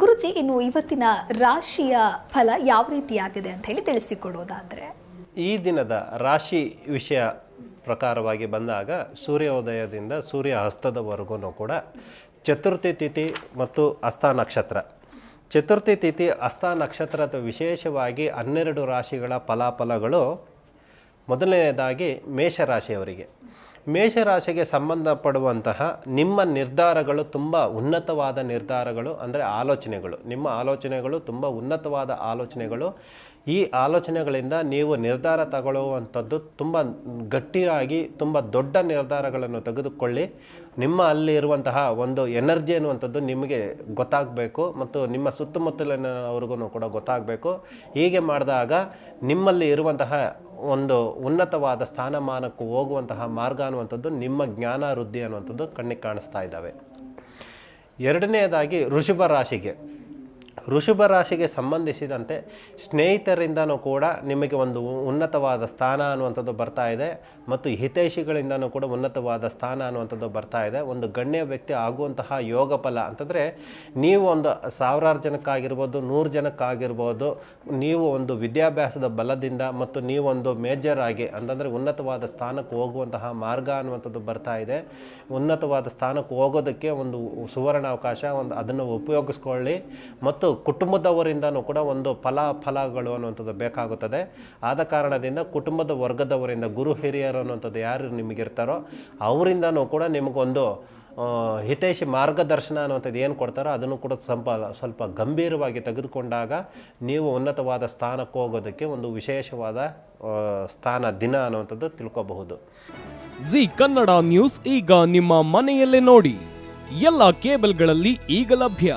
ಗುರುಜಿ, ಇನ್ನು ಇವತ್ತಿನ ರಾಶಿಯ ಫಲ ಯಾವ ರೀತಿಯಾಗಿದೆ ಅಂತ ಹೇಳಿ ತಿಳಿಸಿಕೊಡೋದಾದ್ರೆ? ಈ ದಿನದ ರಾಶಿ ವಿಷಯ ಪ್ರಕಾರವಾಗಿ ಬಂದಾಗ ಸೂರ್ಯೋದಯದಿಂದ ಸೂರ್ಯ ಹಸ್ತದವರೆಗೂ ಕೂಡ ಚತುರ್ಥಿ ತಿಥಿ ಮತ್ತು ಹಸ್ತ ನಕ್ಷತ್ರ. ಚತುರ್ಥಿ ತಿಥಿ ಹಸ್ತ ನಕ್ಷತ್ರದ ವಿಶೇಷವಾಗಿ ಹನ್ನೆರಡು ರಾಶಿಗಳ ಫಲಾಫಲಗಳು ಮೊದಲನೆಯದಾಗಿ ಮೇಷರಾಶಿಯವರಿಗೆ. ಮೇಷರಾಶಿಗೆ ಸಂಬಂಧಪಡುವಂತಹ ನಿಮ್ಮ ನಿರ್ಧಾರಗಳು ತುಂಬ ಉನ್ನತವಾದ ನಿರ್ಧಾರಗಳು ಅಂದರೆ ಆಲೋಚನೆಗಳು. ನಿಮ್ಮ ಆಲೋಚನೆಗಳು ತುಂಬ ಉನ್ನತವಾದ ಆಲೋಚನೆಗಳು. ಈ ಆಲೋಚನೆಗಳಿಂದ ನೀವು ನಿರ್ಧಾರ ತಗೊಳ್ಳುವಂಥದ್ದು ತುಂಬ ಗಟ್ಟಿಯಾಗಿ ತುಂಬ ದೊಡ್ಡ ನಿರ್ಧಾರಗಳನ್ನು ತೆಗೆದುಕೊಳ್ಳಿ. ನಿಮ್ಮ ಅಲ್ಲಿ ಇರುವಂತಹ ಒಂದು ಎನರ್ಜಿ ಅನ್ನುವಂಥದ್ದು ನಿಮಗೆ ಗೊತ್ತಾಗಬೇಕು ಮತ್ತು ನಿಮ್ಮ ಸುತ್ತಮುತ್ತಲಿನವ್ರಿಗೂ ಕೂಡ ಗೊತ್ತಾಗಬೇಕು. ಹೀಗೆ ಮಾಡಿದಾಗ ನಿಮ್ಮಲ್ಲಿ ಇರುವಂತಹ ಒಂದು ಉನ್ನತವಾದ ಸ್ಥಾನಮಾನಕ್ಕೆ ಹೋಗುವಂತಹ ಮಾರ್ಗ ಅನ್ನುವಂಥದ್ದು ನಿಮ್ಮ ಜ್ಞಾನ, ವೃದ್ಧಿ ಅನ್ನುವಂಥದ್ದು ಕಣ್ಣಿಗೆ ಕಾಣಿಸ್ತಾ ಇದ್ದಾವೆ. ಎರಡನೆಯದಾಗಿ ಋಷಭ ರಾಶಿಗೆ. ಋಷಭ ರಾಶಿಗೆ ಸಂಬಂಧಿಸಿದಂತೆ ಸ್ನೇಹಿತರಿಂದನೂ ಕೂಡ ನಿಮಗೆ ಒಂದು ಉನ್ನತವಾದ ಸ್ಥಾನ ಅನ್ನುವಂಥದ್ದು ಬರ್ತಾ ಇದೆ. ಮತ್ತು ಹಿತೈಷಿಗಳಿಂದನೂ ಕೂಡ ಉನ್ನತವಾದ ಸ್ಥಾನ ಅನ್ನುವಂಥದ್ದು ಬರ್ತಾ ಇದೆ. ಒಂದು ಗಣ್ಯ ವ್ಯಕ್ತಿ ಆಗುವಂತಹ ಯೋಗ ಫಲ ಅಂತಂದರೆ ನೀವು ಒಂದು ಸಾವಿರಾರು ಜನಕ್ಕಾಗಿರ್ಬೋದು, ನೂರು ಜನಕ್ಕಾಗಿರ್ಬೋದು, ನೀವು ಒಂದು ವಿದ್ಯಾಭ್ಯಾಸದ ಬಲದಿಂದ ಮತ್ತು ನೀವೊಂದು ಮೇಜರ್ ಆಗಿ ಅಂತಂದರೆ ಉನ್ನತವಾದ ಸ್ಥಾನಕ್ಕೆ ಹೋಗುವಂತಹ ಮಾರ್ಗ ಅನ್ನುವಂಥದ್ದು ಬರ್ತಾ ಇದೆ. ಉನ್ನತವಾದ ಸ್ಥಾನಕ್ಕೆ ಹೋಗೋದಕ್ಕೆ ಒಂದು ಸುವರ್ಣ ಅವಕಾಶ ಒಂದು ಅದನ್ನು ಉಪಯೋಗಿಸ್ಕೊಳ್ಳಿ. ಮತ್ತು ಕುಟುಂಬದವರಿಂದನೂ ಕೂಡ ಒಂದು ಫಲ ಫಲಗಳು ಅನ್ನುವಂಥದ್ದು ಬೇಕಾಗುತ್ತದೆ. ಆದ ಕಾರಣದಿಂದ ಕುಟುಂಬದ ವರ್ಗದವರಿಂದ ಗುರು ಹಿರಿಯರು ಅನ್ನುವಂಥದ್ದು ಯಾರು ನಿಮಗಿರ್ತಾರೋ ಅವರಿಂದನೂ ಕೂಡ ನಿಮಗೊಂದು ಹಿತೈಷಿ ಮಾರ್ಗದರ್ಶನ ಅನ್ನುವಂಥದ್ದು ಏನು ಕೊಡ್ತಾರೋ ಅದನ್ನು ಕೂಡ ಸ್ವಲ್ಪ ಸ್ವಲ್ಪ ಗಂಭೀರವಾಗಿ ತೆಗೆದುಕೊಂಡಾಗ ನೀವು ಉನ್ನತವಾದ ಸ್ಥಾನಕ್ಕೆ ಹೋಗೋದಕ್ಕೆ ಒಂದು ವಿಶೇಷವಾದ ಸ್ಥಾನ ದಿನ ಅನ್ನುವಂಥದ್ದು ತಿಳ್ಕೊಬಹುದು. ಜಿ ಕನ್ನಡ ನ್ಯೂಸ್ ಈಗ ನಿಮ್ಮ ಮನೆಯಲ್ಲೇ ನೋಡಿ. ಎಲ್ಲ ಕೇಬಲ್ಗಳಲ್ಲಿ ಈಗ ಲಭ್ಯ.